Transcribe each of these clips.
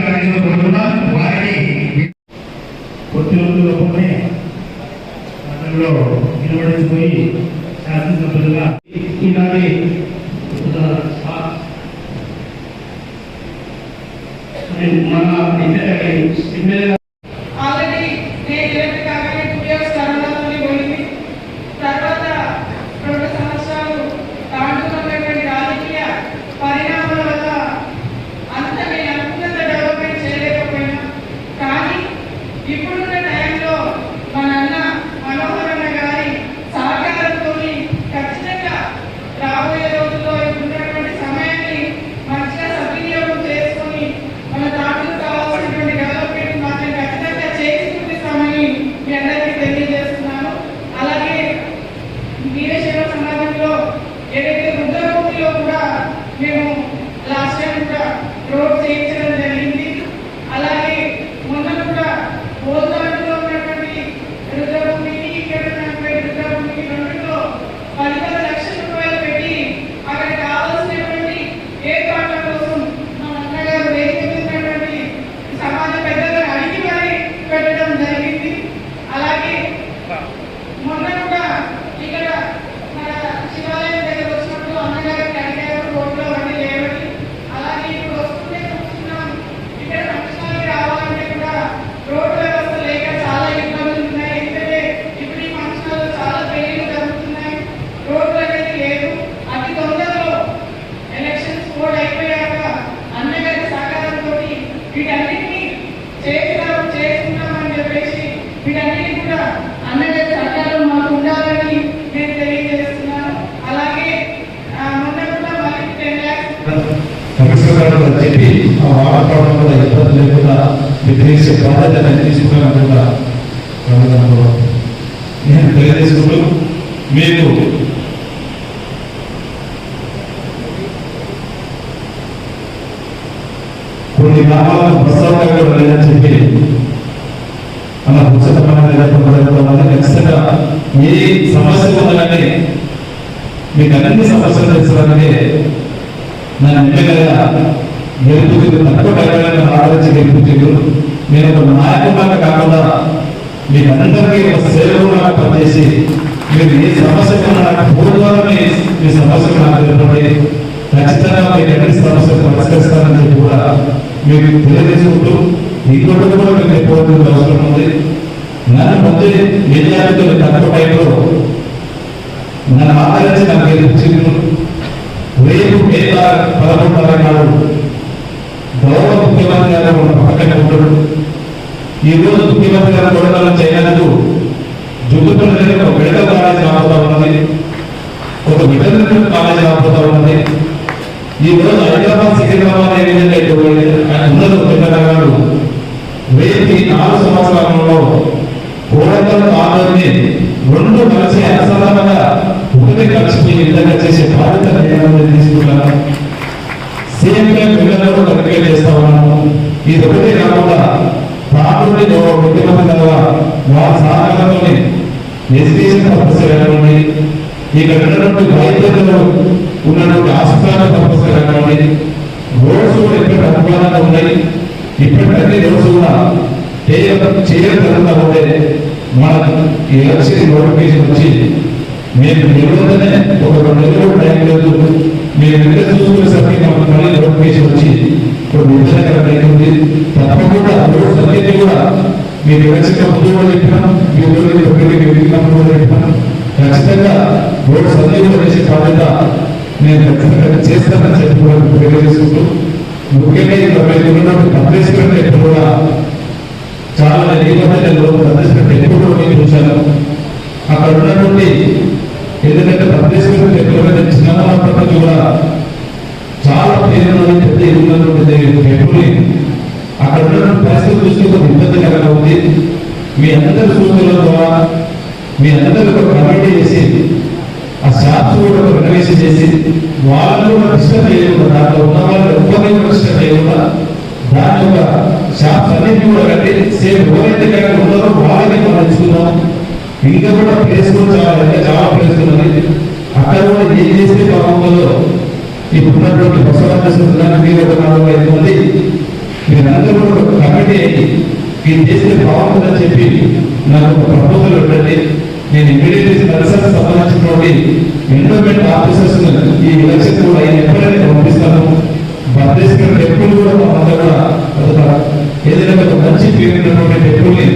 ప్రయోజనపడుతున్నా వారిని కొద్ది రోజులలోనే మండలంలో పరిష్కారాలు అని చెప్పి ఆ వాతావరణం కూడా ఇబ్బంది లేకుండా విధించే బాధ్యత తీసుకున్నాను కూడా నేను తెలియజేసుకుంటూ మీకు కొన్ని గ్రామాలకు బస్ సౌకర్యం లేదని చెప్పి అలా ఉచితమైన లేకపోవడం ఖచ్చితంగా ఏ సమస్య ఉందని మీకు అన్ని సమస్యలు తెలుసుకోవాలంటే నన్ను ఎమ్మెల్యేగా గెలుపుతుంది తక్కువ టైంలో ఆలోచించి గెలుపుతుంది నేను ఒక నాయకుడిగా కాకుండా మీకు అందరికీ ఒక సేవకుడుగా పనిచేసి మీరు ఏ సమస్యకు నాకు పూర్వమే మీ సమస్యకు నాకు తెలిపడి. ఖచ్చితంగా మీరు ఎన్ని సమస్యలు పరిష్కరిస్తారని చెప్పి కూడా మీరు తెలియజేసుకుంటూ ఇంకోటి కూడా మీకు ఎక్కువ అవసరం ఉంది. నన్ను ముందే మెజారిటీ తక్కువ టైంలో నన్ను ఆదరించి నాకు గెలిపించింది రేపు పేద పదకొండవ నాడు గౌరవ ముఖ్యమంత్రి గారు పక్కనే ఉంటాడు ఈ రోజు ముఖ్యమంత్రి గారు కొడతాలను చేయనందుకు ఒక మెడికల్ కాలేజ్ రాబోతా ఉన్నది. ఒక వెటర్నరీ కాలేజ్ రాబోతా ఉన్నది. ఈ రోజు హైదరాబాద్ సికింద్రాబాద్ ఏ విధంగా అయితే ఆయన రేపు ఈ నాలుగు సంవత్సరాలలో కోడతల ఆలోచన రెండు కలిసి అనుసంధానంగా ఒకటి విధంగా చేసే బాధ్యత నేను తీసుకున్నాను సీఎంగా పిల్లలు కరెక్ట్గా చేస్తా ఉన్నాను ఇది ఒకటే కాకుండా ప్రాంతంలో ముఖ్యమంత్రి కదా వారి సహకారంతో ఎడ్యుకేషన్ పర్పస్ కానివ్వండి ఇక్కడ ఉన్నటువంటి వైద్యులు ఉన్నటువంటి హాస్పిటల్ పర్పస్ కానివ్వండి రోడ్స్ కూడా ఇక్కడ అనుకూలంగా ఉన్నాయి. ఇప్పటికీ రోడ్స్ కూడా చేయడం చేయడం ఉంటే మనకు ఈ ఎలక్షన్ నోటిఫికేషన్ వచ్చి మేము నిరోధనే ఒక రెండు నెలలు టైం లేదు. మీరు నిన్న చూసుకునేసరికి మాకు మళ్ళీ నోటిఫికేషన్ వచ్చి ఇప్పుడు నిర్ధారణ అయింది తప్పకుండా రోడ్స్ కూడా మీరు ఎలక్షన్ ముందు కూడా చెప్పినాం మీ ఊళ్ళో ఒకటి విరిగినప్పుడు కూడా చెప్పినాం. ఖచ్చితంగా రోడ్స్ అన్ని కూడా బాధ్యత నేను ఖచ్చితంగా చేస్తానని చెప్పి కూడా తెలియజేసుకుంటూ ముఖ్యంగా ఇక్కడ మీరు ఉన్నటువంటి ఎప్పుడు కూడా చాలా నిబంధనలు పబ్లిసిటీ ఎప్పుడు నేను చూశాను అక్కడ ఉన్నటువంటి ఎందుకంటే ప్రదేశం ఎక్కడ చిన్న ప్రపంచం కూడా ఉన్నటువంటి పెట్టుకుని అక్కడ ఉన్నటువంటి పరిస్థితి చూస్తే కొంచెం ఇబ్బందికరంగా ఉంది. మీ అందరి సూచనల ద్వారా మీ అందరి ఒక కమిటీ చేసి ఆ శాస్త్ర కూడా ఒక రెనోవేషన్ చేసి వాళ్ళు కూడా డిస్టర్బ్ చేయకుండా దాంట్లో ఉన్న వాళ్ళు ఎవరిని కూడా డిస్టర్బ్ చేయకుండా దాని యొక్క షాప్స్ అన్నింటినీ కూడా కట్టి సేమ్ ఎవరైతే కనుక ఉన్నారో వాళ్ళని మనం ఎంచుకుందాం. ఇంకా కూడా ప్లేస్ కూడా చాలా చాలా ప్లేస్ ఉన్నది అక్కడ కూడా ఏం చేస్తే బాగుంటుందో ఇప్పుడు ఉన్నటువంటి బసవాన్ని మీరు ఒక నాలుగు ఐదు మంది మీరందరూ కూడా కమిటీ అయ్యి మీరు చేసిన బాగుంటుందని చెప్పి నాకు ఒక ప్రపోజల్ పెట్టండి నేను ఇమీడియట్లీ కన్సర్న్ సంబంధించినటువంటి ఎన్విరాన్మెంట్ ఆఫీసర్స్ ఈ ఎలక్షన్ కూడా ఆయన ఎప్పుడైనా పంపిస్తాను. భారతదేశం టెంపుల్ కూడా మనంతా కూడా అదొక ఏదైనా ఒక మంచి పేరున్నటువంటి టెంపుల్ని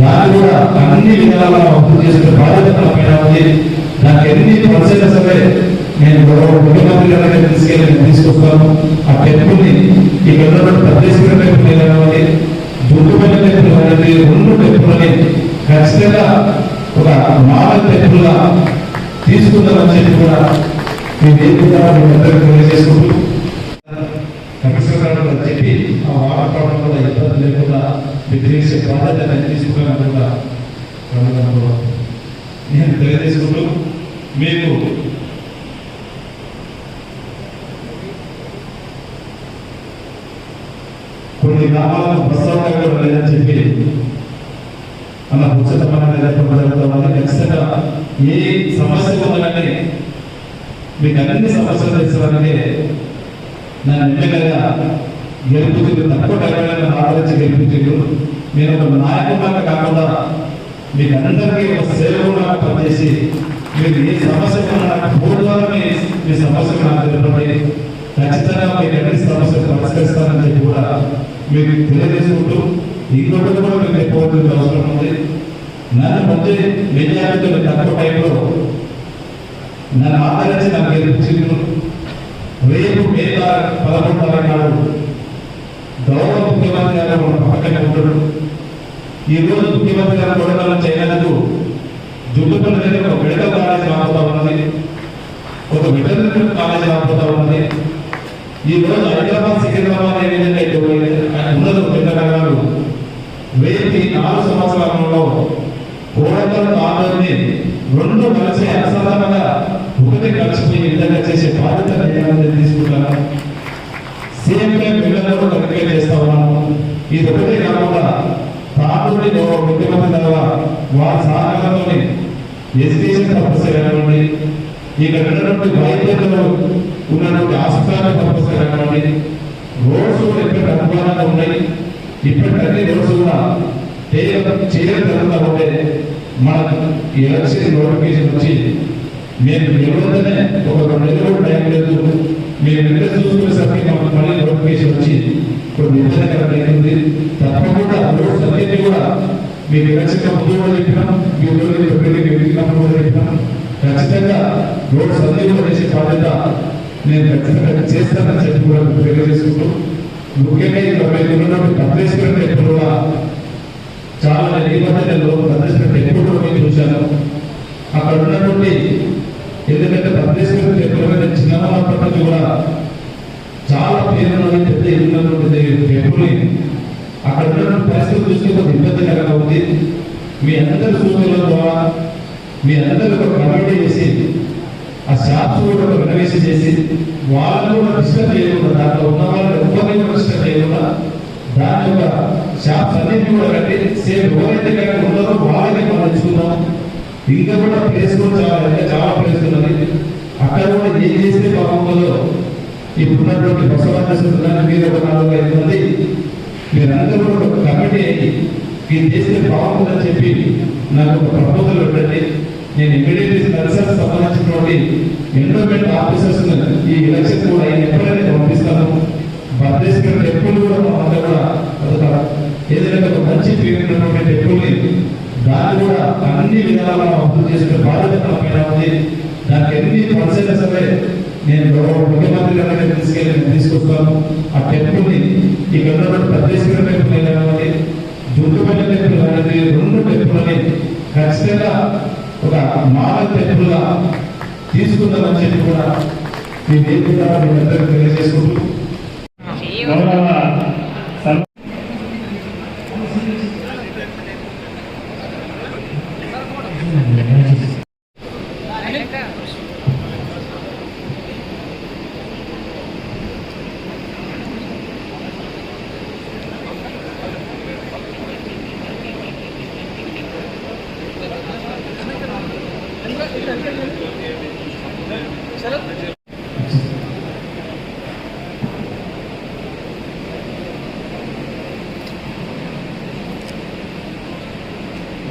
దాన్ని కూడా అన్ని విధాలా అభివృద్ధి చేసిన బాధ్యత నా పైన ఉంది. దానికి ఎన్ని పర్సెంట్ సరే నేను ముఖ్యమంత్రి తీసుకెళ్ళి తీసుకొస్తాను. ఆ టెంపుల్ని ఈ ఉన్నటువంటి ప్రదేశం టెంపుల్ కావాలి దుర్గమైన టెంపుల్ అనేది రెండు టెంపుల్ని ఖచ్చితంగా ఒక మోడల్ టెంపుల్గా తీసుకుందామని చెప్పి కూడా మీ దేవుడు తెలియజేసుకుంటూ చెప్పి ఆ వాతావరణం కూడా ఇబ్బంది లేకుండా వ్యతిరేకించే బాధ్యత తీసుకున్నాను కూడా నేను తెలియజేసుకుంటూ మీకు కొన్ని గ్రామాలకు బస్ సౌకర్యం లేదని చెప్పి అలా ఉచితమైన జరుగుతుంది ఖచ్చితంగా ఏ సమస్య ఉందంటే మీకు అన్ని సమస్యలు తెలుసుకోవాలని నా ఎమ్మెల్యేగా గెలుపుతుంది తక్కువ టైంలో ఆలోచించి గెలిపించారు నేను ఒక నాయకుడిగా కాకుండా మీకు అందరికీ ఒక సేవకుడుగా పనిచేసి మీరు ఏ సమస్య ఉన్నా ఫోన్ ద్వారా మీ మీ సమస్యలు నాకు తెలిపండి. ఖచ్చితంగా మీరు ఎన్ని సమస్యలు పరిష్కరిస్తానని చెప్పి కూడా మీకు తెలియజేసుకుంటూ ఇంకొకటి కూడా మీకు ఎక్కువ అవసరం ఉంది. నన్ను ముందే మెజారిటీలో తక్కువ టైంలో నన్ను ఆదరించి నాకు గెలిపించింది రేపు మే తారీఖు పదకొండు తారీఖు నాడు గౌరవ ముఖ్యమంత్రి గారు పక్కనే ఉండడు ఈ రోజు ముఖ్యమంత్రి గారు కొడగల చేయలేదు జుట్టుపల్లి దగ్గర ఒక మెడికల్ కాలేజీ రాబోతా ఉన్నది. ఒక వెటర్నరీ కాలేజీ రాబోతా ఉన్నది. ఈ రోజు హైదరాబాద్ సికింద్రాబాద్ ఏ విధంగా అయితే పోయింది, ఉన్నత పెద్దగారు రేపు నాలుగు సంవత్సరాలలో కోడకల్ ఆందోళన రెండు కలిసి అసాధారణంగా ఒకటి కలిసిపోయే విధంగా చేసే బాధ్యత నేను తీసుకుంటాను. సీఎంగా పిల్లలను కనుక చేస్తా ఉన్నాను. ఇది ఒకటే కాకుండా తాతూరి ముఖ్యమంత్రి ద్వారా వారి సహకారంలోని ఎడ్యుకేషన్ పర్పస్ కానివ్వండి ఇక్కడ ఉన్నటువంటి వైద్యులు ఉన్నటువంటి హాస్పిటల్ పర్పస్ కానివ్వండి రోడ్స్ కూడా ఎక్కడ అనుకూలంగా ఉన్నాయి ఇప్పటికన్నీ రోడ్స్ కూడా చేయడం చేయడం జరుగుతూ ఉంటే మనకు ఎలక్షన్ నోటిఫికేషన్ వచ్చి మేము ఎవరైతే ఒక రెండు నెలలు టైం లేదు. మేము నిద్ర చూసుకునేసరికి మాకు మళ్ళీ నోటిఫికేషన్ వచ్చి కొన్ని ఇబ్బందికరం అయింది తప్పకుండా రోడ్స్ అన్నింటినీ కూడా మీకు ఎలక్షన్ ముందు కూడా చెప్పినాం. మీ ఊళ్ళో ఎప్పటికీ వెతికినప్పుడు కూడా చెప్పినాం. ఖచ్చితంగా రోడ్స్ అన్ని కూడా చేసే బాధ్యత నేను ఖచ్చితంగా చేస్తానని చెప్పి కూడా మీకు తెలియజేసుకుంటూ ముఖ్యంగా ఇక్కడ మీరు ఉన్నటువంటి పద్మేశ్వరం ఎప్పుడు కూడా చాలా నిబంధనలో పద్మేశ్వరం ఎప్పుడు కూడా మీకు చూశాను. అక్కడ ఉన్నటువంటి ఎందుకంటే పద్మేశ్వరం టెంపుల్ చిన్నప్పటి నుంచి కూడా చాలా పేరు పెద్ద ఉన్నటువంటి టెంపుల్ అక్కడ ఉన్నటువంటి పరిస్థితి చూస్తే కొంత ఇబ్బందికరంగా ఉంది. మీ అందరి సూచనల ద్వారా మీ అందరూ ఒక కమిటీ చేసి ఆ షాప్స్ కూడా ఒక చేసి వాళ్ళని కూడా డిస్టర్బ్ చేయకుండా దాంట్లో ఉన్న వాళ్ళని ఎవరిని డిస్టర్బ్ చేయకుండా దాని యొక్క షాప్స్ అన్నింటినీ కూడా కట్టి సేమ్ ఎవరైతే కనుక ఉన్నారో వాళ్ళని మనం ఎంచుకుందాం ఇంకా కూడా ప్లేస్ కూడా చాలా ఇంకా చాలా ప్లేస్ ఉన్నది. అక్కడ కూడా ఏం చేస్తే బాగుంటుందో ఇప్పుడున్నటువంటి ఉన్నటువంటి బసవాదేశ్వర మీరు ఒక నాలుగు ఐదు మంది మీరందరూ కూడా ఒక కమిటీ అయ్యి మీరు చేస్తే బాగుంటుందని చెప్పి నాకు ఒక ప్రపోజల్ పెట్టండి. నేను ఇమీడియట్ కన్సర్న్ సంబంధించినటువంటి ఎన్విరాన్మెంట్ ఆఫీసర్స్ ఈ ఎలక్షన్ కూడా ఎప్పుడైనా పంపిస్తాను. భారతదేశం ఎప్పుడు కూడా మనంతా కూడా అదొక ఏదైనా ఒక మంచి పేరు ఉన్నటువంటి టెంపుల్ని దాన్ని కూడా అన్ని విధాలా అభివృద్ధి చేసుకునే బాధ్యత నా పైన ఉంది. దానికి ఎన్ని పర్సెంట్ సరే నేను గౌరవ ముఖ్యమంత్రి గారికి తీసుకెళ్ళి తీసుకొస్తాను. ఆ టెంపుల్ని ఈ ఉన్నటువంటి ప్రదేశం టెంపుల్ ఏదైనా దుర్గమైన టెంపుల్ అనేది రెండు టెంపుల్ని ఖచ్చితంగా ఒక మాన తెప్పులుగా తీసుకుందామని చెప్పి కూడా మీ మీరందరూ